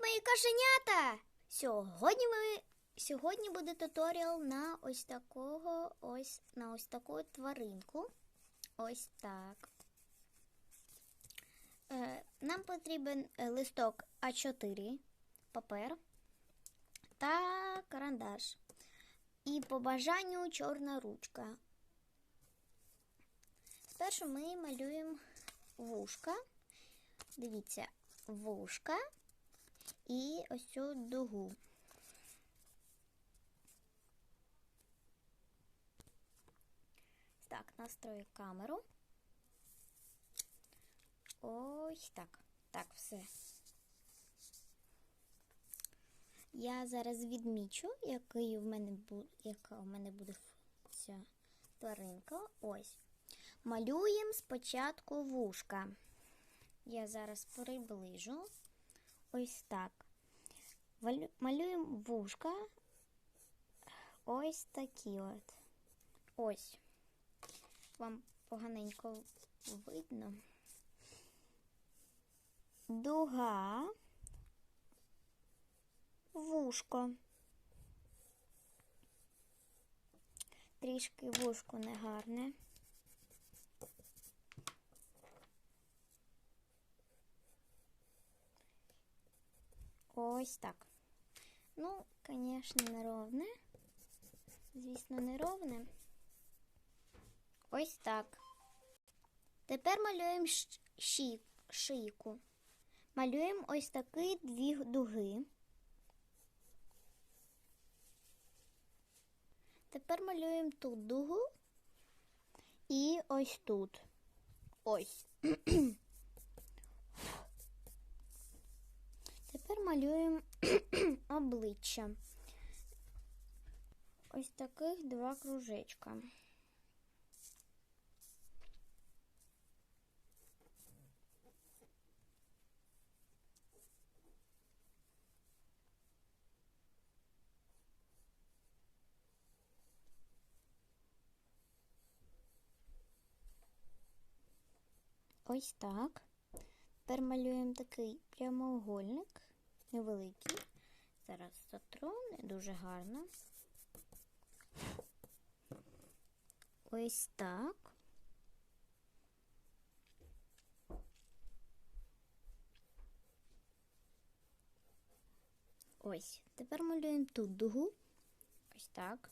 мої кошенята! Сьогодні ми сьогодні буде туторіал на ось такого ось на ось таку тваринку. Ось так. Е, нам потрібен е, листок А4, папер та карандаш. І по бажанню чорна ручка. Спершу ми малюємо вушка. Дивіться, вушка і ось цю дугу. Так, настрою камеру. Ось так. Так, все. Я зараз відмічу, який в мене бу... яка в мене буде ця тваринка. Ось. Малюємо спочатку вушка. Я зараз приближу. Ось так. Малюємо вушка. Ось такі от. Ось. Вам поганенько видно. Дуга. Вушко. Трішки вушко негарне. Ось так. Ну, звісно, неровне. Звісно, неровне. Ось так. Тепер малюємо щ- шийку. Малюємо ось такі дві дуги. Тепер малюємо тут дугу і ось тут. Ось. Тепер малюємо обличчя. Ось таких два кружечка. Ось так. Тепер малюємо такий прямоугольник, невеликий. Зараз затру, не дуже гарно. Ось так. Ось. Тепер малюємо тут дугу. Ось так.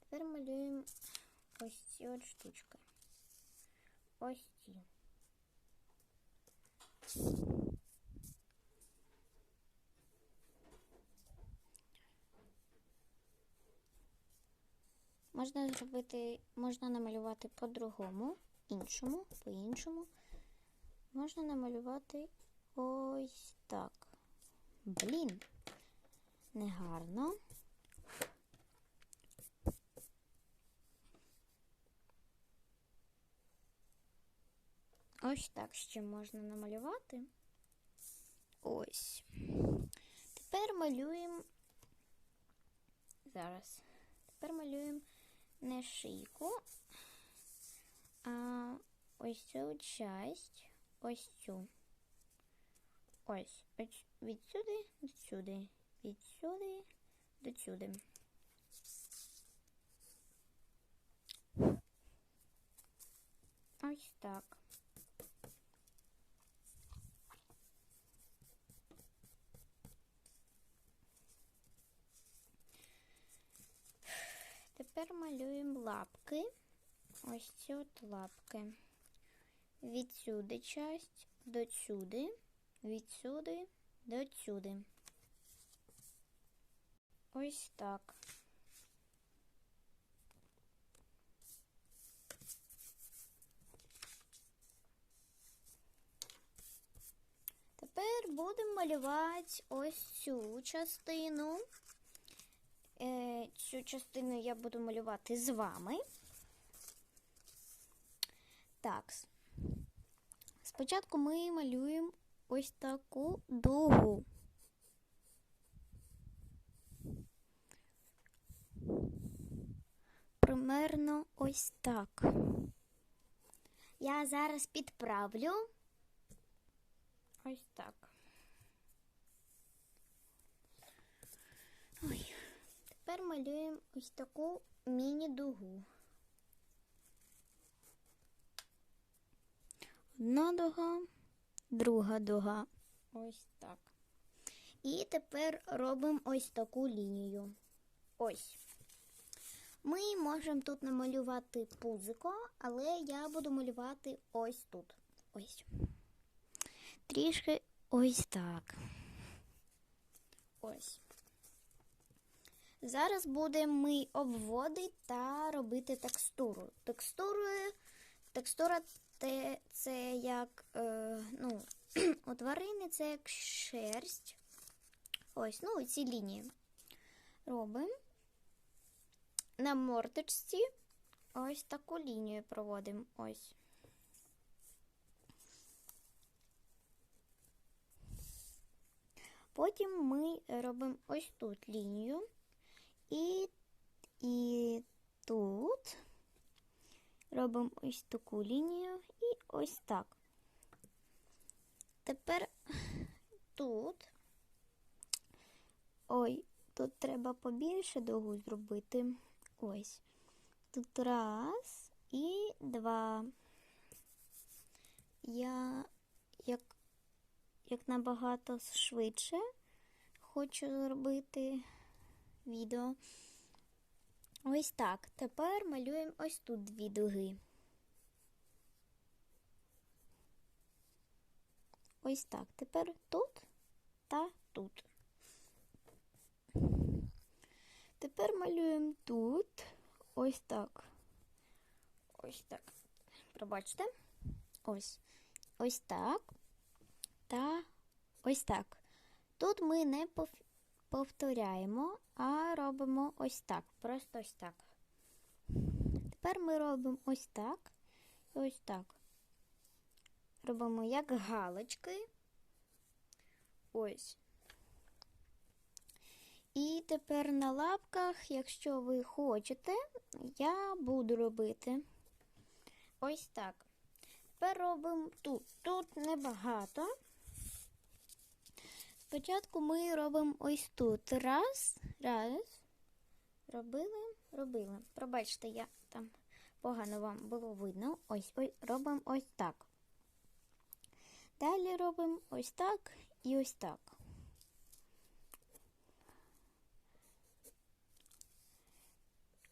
Тепер малюємо ось ці от штучки. Ось ці. Можна зробити, можна намалювати по-другому, іншому, по-іншому. Можна намалювати ось так. Блін, негарно. Ось так ще можна намалювати. Ось. Тепер малюємо. Зараз. Тепер малюємо не шийку, а ось цю часть, ось цю. Ось. Ось відсюди до сюди. Відсюди до сюди. Ось так. Тепер малюємо лапки. Ось ці от лапки. Відсюди часть до сюди, відсюди до сюди. Ось так. Тепер будемо малювати ось цю частину. Е, цю частину я буду малювати з вами. Так. Спочатку ми малюємо ось таку дугу. Примерно ось так. Я зараз підправлю. Ось так. Ой. Тепер малюємо ось таку міні-дугу. Одна дуга, друга дуга. Ось так. І тепер робимо ось таку лінію. Ось. Ми можемо тут намалювати пузико, але я буду малювати ось тут. Ось. Трішки ось так. Ось. Зараз будемо ми обводити та робити текстуру. Текстурою, текстура те, це як е, ну, у тварини це як шерсть. Ось, ну, ці лінії. Робимо. На морточці ось таку лінію проводимо. Ось. Потім ми робимо ось тут лінію. І, і тут робимо ось таку лінію і ось так. Тепер тут, ой, тут треба побільше дугу зробити. Ось. Тут раз і два. Я як, як набагато швидше хочу зробити відео. Ось так. Тепер малюємо ось тут дві дуги. Ось так. Тепер тут та тут. Тепер малюємо тут ось так. Ось так. Пробачте. Ось. Ось так. Та ось так. Тут ми не повторяємо, а робимо ось так. Просто ось так. Тепер ми робимо ось так і ось так. Робимо як галочки. Ось. І тепер на лапках, якщо ви хочете, я буду робити ось так. Тепер робимо тут. Тут небагато. Спочатку ми робимо ось тут. Раз, раз. Робили, робили. Пробачте, я там погано вам було видно. Ось, ось робимо ось так. Далі робимо ось так і ось так.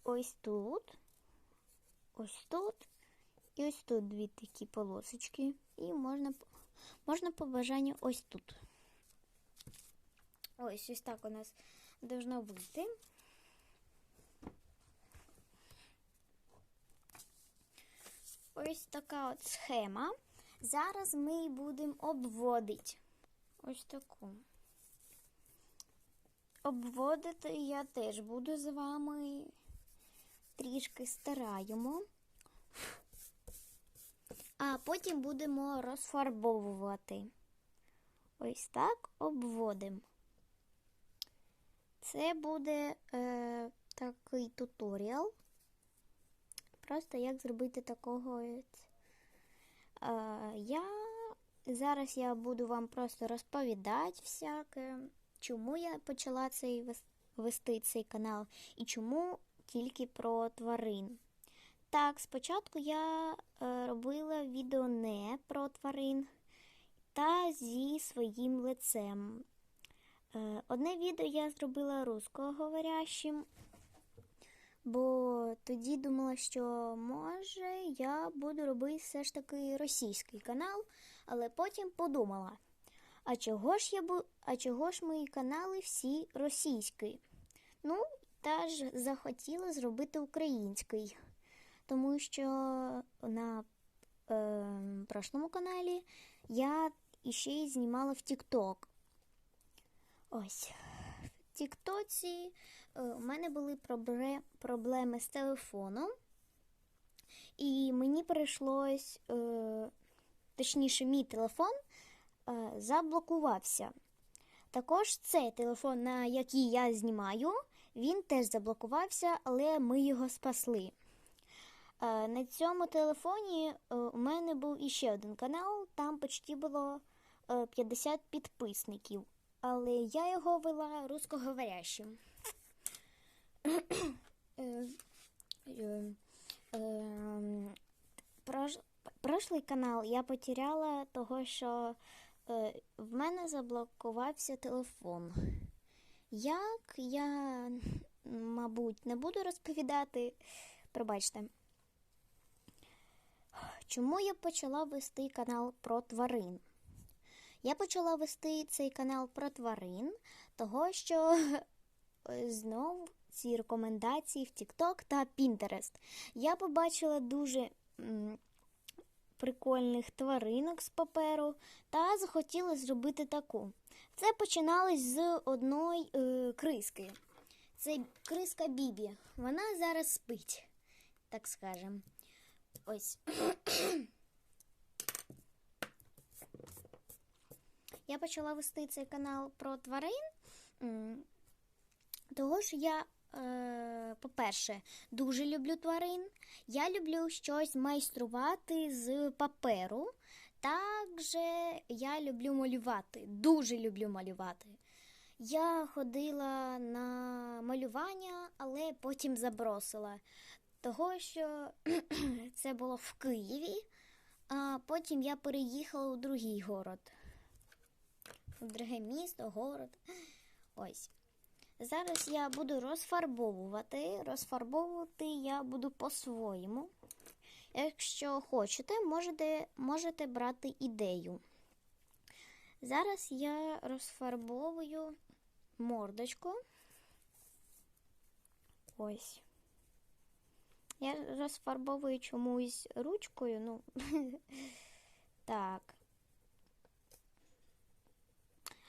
Ось тут, ось тут і ось тут дві такі полосочки. І можна можна по бажанню ось тут. Ось ось так у нас должно вийти. Ось така от схема. Зараз ми її будемо обводити ось таку. Обводити я теж буду з вами трішки стараємо, а потім будемо розфарбовувати. Ось так обводимо. Це буде е, такий туторіал. Просто як зробити такого. Е, я Зараз я буду вам просто розповідати всяке, чому я почала цей вести цей канал і чому тільки про тварин. Так, спочатку я е, робила відео не про тварин та зі своїм лицем. Е, одне відео я зробила русскоговорящим, бо тоді думала, що може я буду робити все ж таки російський канал, але потім подумала, а чого ж я бу... а чого ж мої канали всі російські? Ну, теж захотіла зробити український, тому що на е, прошлому каналі я іще й знімала в TikTok. Ось. В Тіктоці е, у мене були проблеми з телефоном, і мені прийшлось, е, точніше, мій телефон е, заблокувався. Також цей телефон, на який я знімаю, він теж заблокувався, але ми його спасли. На цьому телефоні у мене був іще один канал, там почти було е, 50 підписників, але я його вела русскоговорящим. Е, е, прош- Прошлий канал я потеряла того, що е, в мене заблокувався телефон. Як я, мабуть, не буду розповідати. Пробачте. Чому я почала вести канал про тварин? Я почала вести цей канал про тварин, того що е, знов ці рекомендації в TikTok та Pinterest. Я побачила дуже прикольних тваринок з паперу та захотіла зробити таку. Це починалось з одної е, криски. Це криска Бібі. Вона зараз спить, так скажем. Ось. Я почала вести цей канал про тварин. Того ж я, е, по-перше, дуже люблю тварин. Я люблю щось майструвати з паперу. Також я люблю малювати. Дуже люблю малювати. Я ходила на малювання, але потім забросила. Того, що це було в Києві, а потім я переїхала у другий город. Друге місто, город. Ось. Зараз я буду розфарбовувати. Розфарбовувати я буду по-своєму. Якщо хочете, можете, можете брати ідею. Зараз я розфарбовую мордочку. Ось. Я розфарбовую чомусь ручкою, ну. так.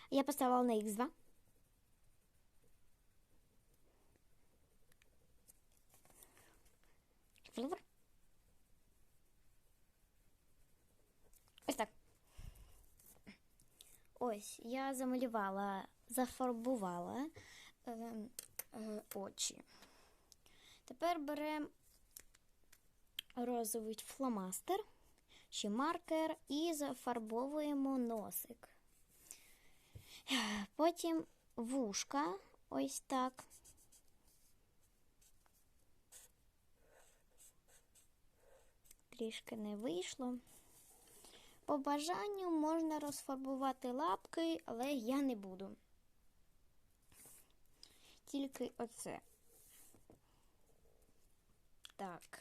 Я поставила на Х2. Флювер. Ось так. Ось, я замалювала, зафарбувала е, е, очі. Тепер беремо розовий фломастер чи маркер і зафарбовуємо носик. Потім вушка, ось так. Трішки не вийшло. По бажанню можна розфарбувати лапки, але я не буду. Тільки оце. Так.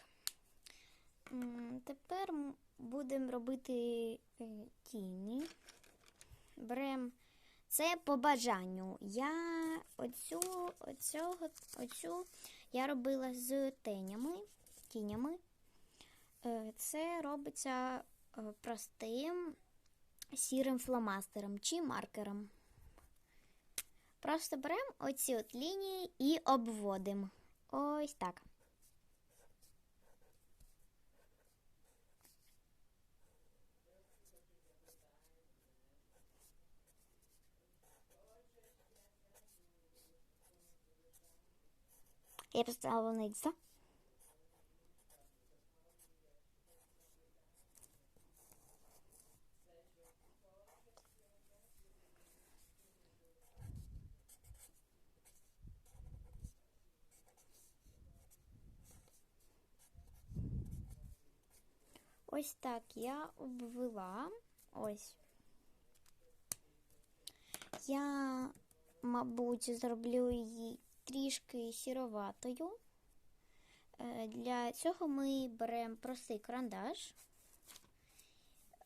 Тепер будемо робити е, тіні. Беремо це по бажанню. Я оцю, оцього, оцю я робила з тенями, тінями. Е, Це робиться е, простим сірим фломастером чи маркером. Просто беремо оці от лінії і обводимо. Ось так. Я поставила на X. Ось так я обвела. Ось. Я, мабуть, зроблю її трішки сіроватою. Е, Для цього ми беремо простий карандаш,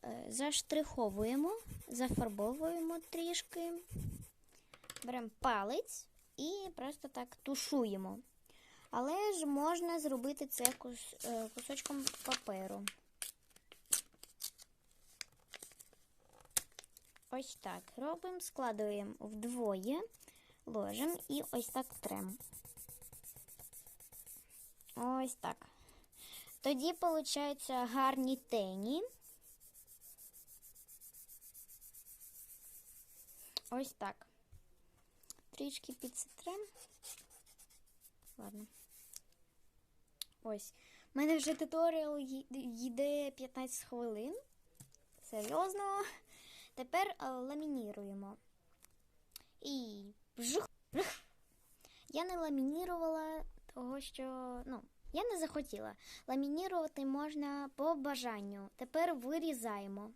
е, заштриховуємо, зафарбовуємо трішки, беремо палець і просто так тушуємо. Але ж можна зробити це е, кусочком паперу. Ось так робимо, складуємо вдвоє, ложимо і ось так трем. Ось так. Тоді, виходить, гарні тені. Ось так. Трішки підситрем. Ладно. Ось. У мене вже туторіал йде 15 хвилин. Серйозно. Тепер е, ламініруємо. І Я не ламінірувала, того що ну, я не захотіла. Ламінірувати можна по бажанню. Тепер вирізаємо.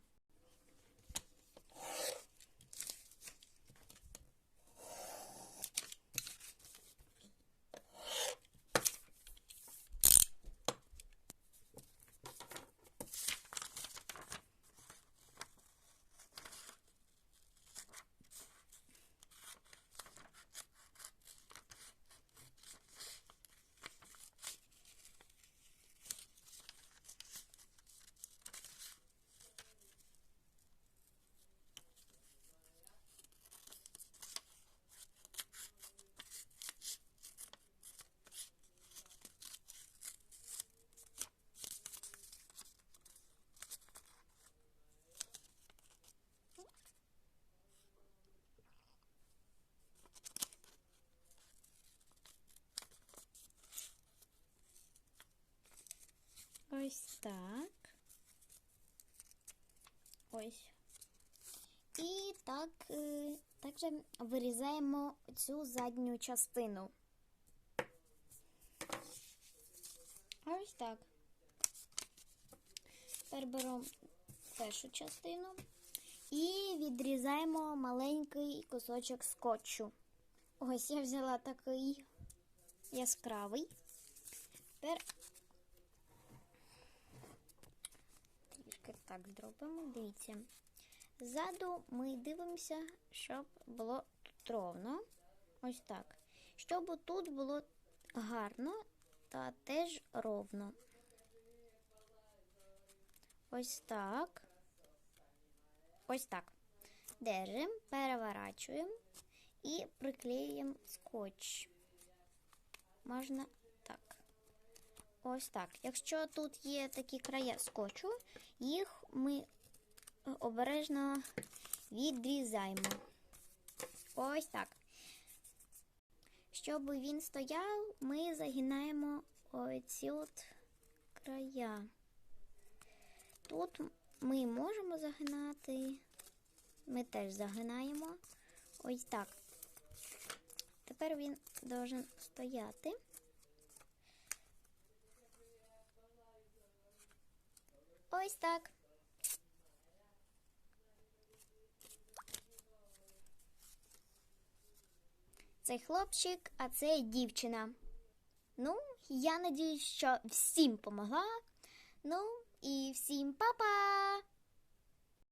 Ось так. Ось. І так, е, також вирізаємо цю задню частину. Ось так. Тепер беремо першу частину і відрізаємо маленький кусочок скотчу. Ось я взяла такий яскравий. Тепер трішки так зробимо. Дивіться. Ззаду ми дивимося, щоб було тут ровно. Ось так. Щоб тут було гарно та теж ровно. Ось так. Ось так. Держимо, переворачуємо і приклеюємо скотч. Можна. Ось так. Якщо тут є такі края скотчу, їх ми обережно відрізаємо. Ось так. Щоб він стояв, ми загинаємо оці от края. Тут ми можемо загинати, ми теж загинаємо. Ось так. Тепер він должен стояти. Ось так. Це хлопчик, а це дівчина. Ну, я надіюсь, що всім помогла. Ну і всім па-па!